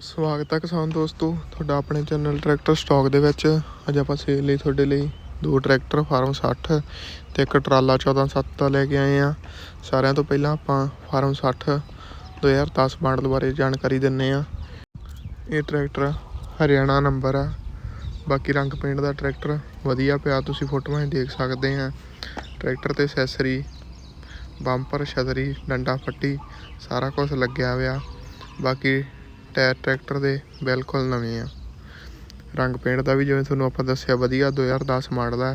ਸਵਾਗਤ ਹੈ ਕਿਸਾਨ ਦੋਸਤੋ, ਤੁਹਾਡਾ ਆਪਣੇ ਚੈਨਲ ਟਰੈਕਟਰ ਸਟਾਕ ਦੇ ਵਿੱਚ। ਅੱਜ ਆਪਾਂ ਸੇਲ ਲਈ ਤੁਹਾਡੇ ਲਈ ਦੋ ਟਰੈਕਟਰ ਫਾਰਮ 60 ਤੇ ਇੱਕ ਟਰਾਲਾ 1407 ਦਾ ਲੈ ਕੇ ਆਏ ਆ ਸਾਰਿਆਂ ਤੋਂ ਪਹਿਲਾਂ ਆਪਾਂ ਫਾਰਮ 60 2010 ਮਾਡਲ ਬਾਰੇ ਜਾਣਕਾਰੀ ਦਿੰਨੇ ਆ ਇਹ ਟਰੈਕਟਰ ਹਰਿਆਣਾ ਨੰਬਰ ਆ। ਬਾਕੀ ਰੰਗ ਪੇਂਟ ਦਾ ਟਰੈਕਟਰ ਵਧੀਆ ਪਿਆ, ਤੁਸੀਂ ਫੋਟੋਆਂ ਹੀ ਦੇਖ ਸਕਦੇ ਆ ਟਰੈਕਟਰ ਤੇ ਅਸੈਸਰੀ ਬੰਪਰ ਛਤਰੀ, ਡੰਡਾ ਫੱਟੀ, ਸਾਰਾ ਕੁਝ ਲੱਗਿਆ ਹੋਇਆ। ਬਾਕੀ ਟਾਇਰ ਟਰੈਕਟਰ ਦੇ ਬਿਲਕੁਲ ਨਵੇਂ ਆ। ਰੰਗ ਪੇਂਟ ਦਾ ਵੀ ਜਿਵੇਂ ਤੁਹਾਨੂੰ ਆਪਾਂ ਦੱਸਿਆ ਵਧੀਆ 2010 ਮਾਡਲ ਆ।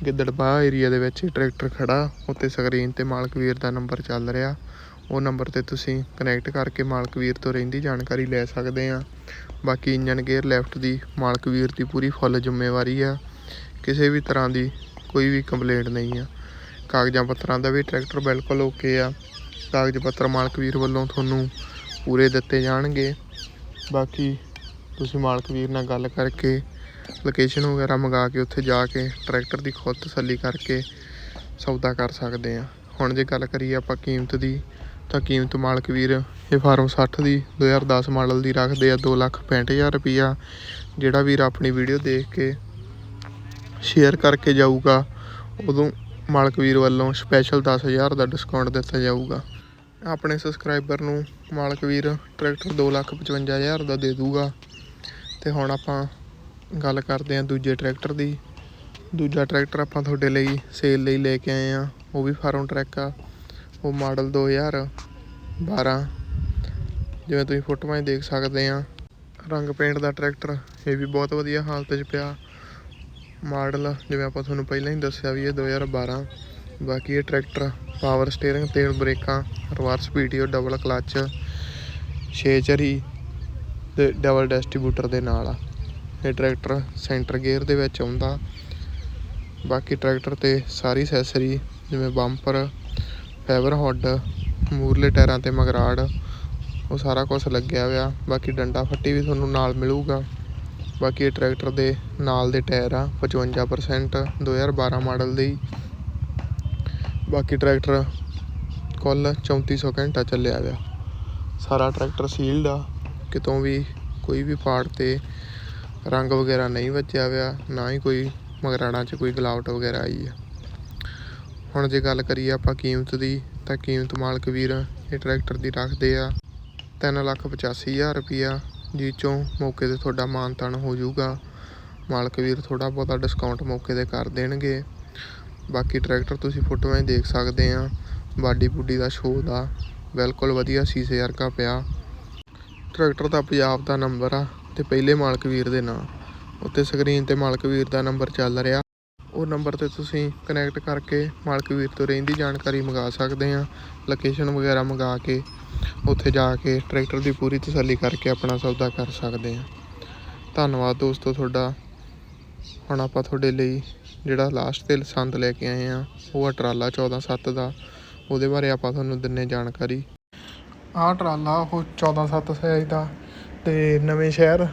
ਗਿੱਦੜਬਾਹ ਏਰੀਆ ਦੇ ਵਿੱਚ ਟਰੈਕਟਰ ਖੜਾ ਉੱਤੇ ਸਕਰੀਨ ਤੇ ਮਾਲਕ ਵੀਰ ਦਾ ਨੰਬਰ ਚੱਲ ਰਿਹਾ। ਉਹ ਨੰਬਰ ਤੇ ਤੁਸੀਂ ਕਨੈਕਟ ਕਰਕੇ ਮਾਲਕ ਵੀਰ ਤੋਂ ਰਹਿੰਦੀ ਜਾਣਕਾਰੀ ਲੈ ਸਕਦੇ ਆ। ਬਾਕੀ ਇੰਜਨ ਗੇਅਰ ਲੈਫਟ ਦੀ ਮਾਲਕ ਵੀਰ ਦੀ ਪੂਰੀ ਫੁੱਲ ਜ਼ਿੰਮੇਵਾਰੀ ਆ। ਕਿਸੇ ਵੀ ਤਰ੍ਹਾਂ ਦੀ ਕੋਈ ਵੀ ਕੰਪਲੇਂਟ ਨਹੀਂ ਆ। ਕਾਗਜ਼ਾਂ ਪੱਤਰਾਂ ਦਾ ਵੀ ਟਰੈਕਟਰ ਬਿਲਕੁਲ ਓਕੇ ਆ। ਕਾਗਜ਼ ਪੱਤਰ ਮਾਲਕ ਵੀਰ ਵੱਲੋਂ ਤੁਹਾਨੂੰ ਪੂਰੇ ਦਿੱਤੇ ਜਾਣਗੇ। ਬਾਕੀ ਤੁਸੀਂ ਮਾਲਕ ਵੀਰ ਨਾਲ ਗੱਲ ਕਰਕੇ ਲੋਕੇਸ਼ਨ ਵਗੈਰਾ ਮੰਗਾ ਕੇ ਉੱਥੇ ਜਾ ਕੇ ਟਰੈਕਟਰ ਦੀ ਖੁਦ ਤਸੱਲੀ ਕਰਕੇ ਸੌਦਾ ਕਰ ਸਕਦੇ ਆ ਹੁਣ ਜੇ ਗੱਲ ਕਰੀਏ ਆਪਾਂ ਕੀਮਤ ਦੀ, ਤਾਂ ਕੀਮਤ ਮਾਲਕ ਵੀਰ ਇਹ ਫਾਰਮ 60 ਦੀ 2010 ਮਾਡਲ ਦੀ ਰੱਖਦੇ ਆ 265000 ਰੁਪਈਆ, ਜਿਹੜਾ ਵੀਰ ਆਪਣੀ ਵੀਡੀਓ ਦੇਖ ਕੇ ਸ਼ੇਅਰ ਕਰਕੇ ਜਾਊਗਾ, ਉਦੋਂ ਮਾਲਕ ਵੀਰ ਵੱਲੋਂ ਸਪੈਸ਼ਲ 10000 ਦਾ ਡਿਸਕਾਊਂਟ ਦਿੱਤਾ ਜਾਊਗਾ। ਆਪਣੇ ਸਬਸਕ੍ਰਾਈਬਰ ਨੂੰ ਮਾਲਕ ਵੀਰ, ਟਰੈਕਟਰ 255000 ਦਾ ਦੇ ਦੂਗਾ। ਤੇ ਹੁਣ ਆਪਾਂ ਗੱਲ ਕਰਦੇ ਹਾਂ ਦੂਜੇ ਟਰੈਕਟਰ ਦੀ। ਦੂਜਾ ਟਰੈਕਟਰ ਆਪਾਂ ਤੁਹਾਡੇ ਲਈ ਸੇਲ ਲਈ ਲੈ ਕੇ ਆਏ ਆ ਉਹ ਵੀ ਫਾਰਮ ਟਰੈਕ ਆ। ਉਹ ਮਾਡਲ 2012 ਜਿਵੇਂ ਤੁਸੀਂ ਫੋਟੋਆਂ 'ਚ ਦੇਖ ਸਕਦੇ ਆ ਰੰਗ ਪੇਂਟ ਦਾ ਟਰੈਕਟਰ, ਇਹ ਵੀ ਬਹੁਤ ਵਧੀਆ ਹਾਲਤ 'ਚ ਪਿਆ। ਮਾਡਲ, ਜਿਵੇਂ ਆਪਾਂ ਤੁਹਾਨੂੰ ਪਹਿਲਾਂ ਹੀ ਦੱਸਿਆ ਵੀ ਇਹ 2012 ਬਾਕੀ ਇਹ ਟਰੈਕਟਰ ਪਾਵਰ ਸਟੀਅਰਿੰਗ ਤੇਲ ਬ੍ਰੇਕਾਂ ਰਿਵਰਸ ਪੀਟੀਓ ਡਬਲ ਕਲੱਚ 6 ਚਰੀ ਤੇ ਡਬਲ ਡਿਸਟ੍ਰੀਬਿਊਟਰ ਦੇ ਨਾਲ ਆ। ਇਹ ਟਰੈਕਟਰ ਸੈਂਟਰ ਗੇਅਰ ਦੇ ਵਿੱਚ ਆਉਂਦਾ। ਬਾਕੀ ਟਰੈਕਟਰ ਤੇ ਸਾਰੀ ਅਸੈਸਰੀ ਜਿਵੇਂ ਬੰਪਰ ਫਾਈਬਰ ਹੁੱਡ ਮੂਰਲੇ ਟਾਇਰਾਂ ਤੇ ਮਗਰਾੜ, ਉਹ ਸਾਰਾ ਕੁਝ ਲੱਗਿਆ ਹੋਇਆ। ਬਾਕੀ ਡੰਡਾ ਫੱਟੀ ਵੀ ਤੁਹਾਨੂੰ ਨਾਲ ਮਿਲੂਗਾ। ਬਾਕੀ ਇਹ ਟਰੈਕਟਰ ਦੇ ਨਾਲ ਦੇ ਟਾਇਰ ਆ 55% 2012 ਮਾਡਲ ਦੇ ਬਾਕੀ ਟਰੈਕਟਰ ਕੁੱਲ 3400 ਘੰਟਾ ਚੱਲਿਆ ਹੋਇਆ। ਸਾਰਾ ਟਰੈਕਟਰ ਸੀਲਡ ਆ। ਕਿਤੋਂ ਵੀ ਕੋਈ ਵੀ ਪਾਰਟ ਤੇ ਰੰਗ ਵਗੈਰਾ ਨਹੀਂ ਬਚਿਆ ਹੋਇਆ, ਨਾ ਹੀ ਕੋਈ ਮਗਰਾੜਾਂ 'ਚ ਕੋਈ ਗਲਾਵਟ ਵਗੈਰਾ ਆਈ ਆ। ਹੁਣ ਜੇ ਗੱਲ ਕਰੀਏ ਆਪਾਂ ਕੀਮਤ ਦੀ, ਤਾਂ ਕੀਮਤ ਮਾਲਕ ਵੀਰ ਇਹ ਟਰੈਕਟਰ ਦੀ ਰੱਖਦੇ ਆ ਤਿੰਨ ਲੱਖ ਪਚਾਸੀ ਹਜ਼ਾਰ ਰੁਪਈਆ, ਜਿਹ 'ਚੋਂ ਮੌਕੇ ਤੇ ਤੁਹਾਡਾ ਮਾਨਤਾਨ ਹੋ ਜਾਊਗਾ। ਮਾਲਕ ਵੀਰ ਥੋੜਾ ਬਹੁਤਾ ਡਿਸਕਾਊਂਟ ਮੌਕੇ ਤੇ ਕਰ ਦੇਣਗੇ। ਬਾਕੀ ਟਰੈਕਟਰ ਤੁਸੀਂ ਫੋਟੋਆਂ ਹੀ ਦੇਖ ਸਕਦੇ ਆ। ਬਾਡੀ ਬੁੱਡੀ ਦਾ ਸ਼ੋਅ ਦਾ। ਬਿਲਕੁਲ ਵਧੀਆ ਸੀਸੇ ਵਰਗਾ ਪਿਆ। ਟਰੈਕਟਰ ਦਾ ਪੰਜਾਬ ਦਾ ਨੰਬਰ ਆ ਤੇ ਪਹਿਲੇ ਮਾਲਕ ਵੀਰ ਦੇ ਨਾਂ। ਉੱਤੇ ਸਕਰੀਨ ਤੇ ਮਾਲਕ ਵੀਰ ਦਾ ਨੰਬਰ ਚੱਲ ਰਿਹਾ। ਉਹ ਨੰਬਰ ਤੇ ਤੁਸੀਂ ਕਨੈਕਟ ਕਰਕੇ ਮਾਲਕ ਵੀਰ ਤੋਂ ਰਹਿੰਦੀ ਜਾਣਕਾਰੀ ਮੰਗਾ ਸਕਦੇ ਆ। ਲੋਕੇਸ਼ਨ ਵਗੈਰਾ ਮੰਗਾ ਕੇ ਉੱਥੇ ਜਾ ਕੇ ਟਰੈਕਟਰ ਦੀ ਪੂਰੀ ਤਸੱਲੀ ਕਰਕੇ ਆਪਣਾ ਸੌਦਾ ਕਰ ਸਕਦੇ ਆ। ਧੰਨਵਾਦ ਦੋਸਤੋ ਤੁਹਾਡਾ। ਹੁਣ ਆਪਾਂ ਤੁਹਾਡੇ ਲਈ ਜਿਹੜਾ ਲਾਸਟ ਤੇ ਸੰਦ ਲੈ ਕੇ ਆਏ ਹਾਂ ਉਹ ਆ ਟਰਾਲਾ 147 ਦਾ। ਉਹਦੇ ਬਾਰੇ ਆਪਾਂ ਤੁਹਾਨੂੰ ਦਿੰਨੇ ਜਾਣਕਾਰੀ। ਆਹ ਟਰਾਲਾ ਉਹ 147 ਸਾਈਜ਼ ਦਾ ਤੇ ਨਵੇਂ ਸ਼ਹਿਰ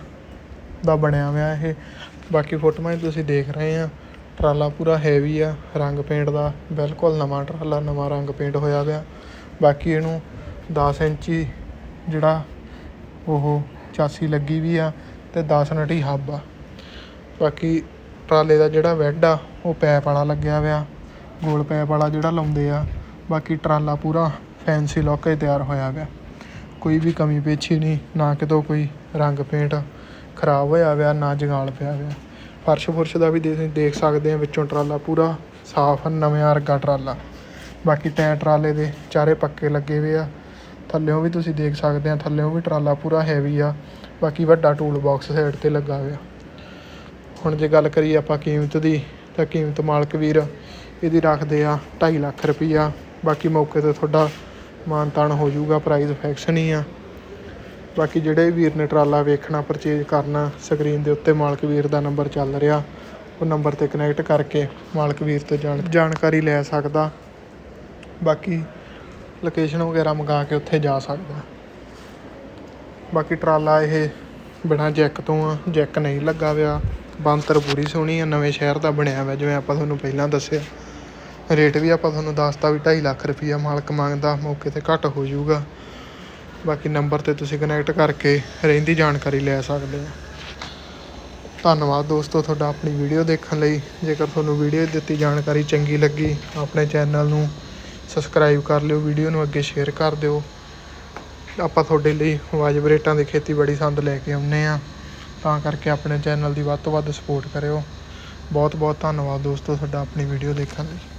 ਦਾ ਬਣਿਆ ਹੋਇਆ ਇਹ। ਬਾਕੀ ਫੋਟੋਆਂ 'ਚ ਤੁਸੀਂ ਦੇਖ ਰਹੇ ਆ। ਟਰਾਲਾ ਪੂਰਾ ਹੈਵੀ ਆ, ਰੰਗ ਪੇਂਟ ਦਾ, ਬਿਲਕੁਲ ਨਵਾਂ ਟਰਾਲਾ, ਨਵਾਂ ਰੰਗ ਪੇਂਟ ਹੋਇਆ ਹੋਇਆ ਬਾਕੀ ਇਹਨੂੰ 10 ਇੰਚੀ ਜਿਹੜਾ ਉਹ ਚਾਸੀ ਲੱਗੀ ਵੀ ਆ ਤੇ 10 ਨਟੀ ਹੱਬ ਆ। ਬਾਕੀ ਟਰਾਲੇ ਦਾ ਜਿਹੜਾ ਬੈੱਡ ਆ, ਉਹ ਪੈਪ ਵਾਲਾ ਲੱਗਿਆ ਹੋਇਆ। ਗੋਲ ਪੈਪ ਵਾਲਾ ਜਿਹੜਾ ਲਾਉਂਦੇ ਆ। ਬਾਕੀ ਟਰਾਲਾ ਪੂਰਾ ਫੈਂਸੀ ਲੁੱਕ 'ਚ ਤਿਆਰ ਹੋਇਆ ਪਿਆ ਕੋਈ ਵੀ ਕਮੀ ਪੇਛੀ ਨਹੀਂ, ਨਾ ਕਿਤੋਂ ਕੋਈ ਰੰਗ ਪੇਂਟ ਖਰਾਬ ਹੋਇਆ ਹੋਇਆ, ਨਾ ਜੰਗਾਲ ਪਿਆ ਹੋਇਆ। ਫਰਸ਼ ਫੁਰਸ਼ ਦਾ ਵੀ ਦੇ- ਦੇਖ ਸਕਦੇ ਆ, ਵਿੱਚੋਂ ਟਰਾਲਾ ਪੂਰਾ ਸਾਫ਼, ਨਵੇਂ ਵਰਗਾ ਟਰਾਲਾ। ਬਾਕੀ ਟਾਇਰ ਟਰਾਲੇ ਦੇ ਚਾਰੇ ਪੱਕੇ ਲੱਗੇ ਹੋਏ ਆ। ਥੱਲਿਓਂ ਵੀ ਤੁਸੀਂ ਦੇਖ ਸਕਦੇ ਆ, ਥੱਲਿਓਂ ਵੀ ਟਰਾਲਾ ਪੂਰਾ ਹੈਵੀ ਆ। ਬਾਕੀ ਵੱਡਾ ਟੂਲ ਬਾਕਸ ਸਾਈਡ ਤੇ ਲੱਗਾ ਹੋਇਆ। ਹੁਣ ਜੇ ਗੱਲ ਕਰੀਏ ਆਪਾਂ ਕੀਮਤ ਦੀ, ਤਾਂ ਕੀਮਤ ਮਾਲਕ ਵੀਰ ਇਹਦੀ ਰੱਖਦੇ ਆ 2.5 ਲੱਖ ਰੁਪਈਆ। ਬਾਕੀ ਮੌਕੇ ਤੇ ਤੁਹਾਡਾ ਮਾਨਤਾਨ ਹੋ ਜਾਊਗਾ ਪ੍ਰਾਈਸ ਫਿਕਸ ਨਹੀਂ ਆ। ਬਾਕੀ ਜਿਹੜੇ ਵੀਰ ਨੇ ਟਰਾਲਾ ਵੇਖਣਾ ਪਰਚੇਜ ਕਰਨਾ ਸਕਰੀਨ ਦੇ ਉੱਤੇ ਮਾਲਕ ਵੀਰ ਦਾ ਨੰਬਰ ਚੱਲ ਰਿਹਾ। ਉਹ ਨੰਬਰ ਤੇ ਕਨੈਕਟ ਕਰਕੇ ਮਾਲਕ ਵੀਰ ਤੋਂ ਜਾਣ ਜਾਣਕਾਰੀ ਲੈ ਸਕਦਾ। ਬਾਕੀ ਲੋਕੇਸ਼ਨ ਵਗੈਰਾ ਮੰਗਾ ਕੇ ਉੱਥੇ ਜਾ ਸਕਦਾ। ਬਾਕੀ ਟਰਾਲਾ ਇਹ ਬਿਨਾਂ ਜੈਕ ਤੋਂ ਆ, ਜੈਕ ਨਹੀਂ ਲੱਗਾ ਹੋਇਆ। ਬਣਤਰ ਪੂਰੀ ਸੋਹਣੀ ਆ, ਨਵੇਂ ਸ਼ਹਿਰ ਦਾ ਬਣਿਆ ਵਾ, ਜਿਵੇਂ ਆਪਾਂ ਤੁਹਾਨੂੰ ਪਹਿਲਾਂ ਦੱਸਿਆ। ਰੇਟ ਵੀ ਆਪਾਂ ਤੁਹਾਨੂੰ ਦੱਸਤਾ ਵੀ 2.5 ਲੱਖ ਰੁਪਈਆ ਮਾਲਕ ਮੰਗਦਾ, ਮੌਕੇ ਤੇ ਘੱਟ ਹੋ ਜਾਊਗਾ। ਬਾਕੀ ਨੰਬਰ ਤੇ ਤੁਸੀਂ ਕਨੈਕਟ ਕਰਕੇ ਰਹਿੰਦੀ ਜਾਣਕਾਰੀ ਲੈ ਸਕਦੇ ਆ। ਧੰਨਵਾਦ ਦੋਸਤੋ ਤੁਹਾਡਾ ਆਪਣੀ ਵੀਡੀਓ ਦੇਖਣ ਲਈ। ਜੇਕਰ ਤੁਹਾਨੂੰ ਵੀਡੀਓ ਦਿੱਤੀ ਜਾਣਕਾਰੀ ਚੰਗੀ ਲੱਗੀ, ਆਪਣੇ ਚੈਨਲ ਨੂੰ ਸਬਸਕ੍ਰਾਈਬ ਕਰ ਲਿਓ, ਵੀਡੀਓ ਨੂੰ ਅੱਗੇ ਸ਼ੇਅਰ ਕਰ ਦਿਓ। ਆਪਾਂ ਤੁਹਾਡੇ ਲਈ ਵਾਜਬ ਰੇਟਾਂ ਦੇ ਖੇਤੀਬਾੜੀ ਸੰਦ ਲੈ ਕੇ ਆਉਂਦੇ ਆ। ਤਾਂ ਕਰਕੇ ਆਪਣੇ ਚੈਨਲ ਦੀ ਵੱਧ ਤੋਂ ਵੱਧ ਸਪੋਰਟ ਕਰਿਓ। ਬਹੁਤ ਬਹੁਤ ਧੰਨਵਾਦ ਦੋਸਤੋ ਤੁਹਾਡਾ ਆਪਣੀ ਵੀਡੀਓ ਦੇਖਣ ਲਈ।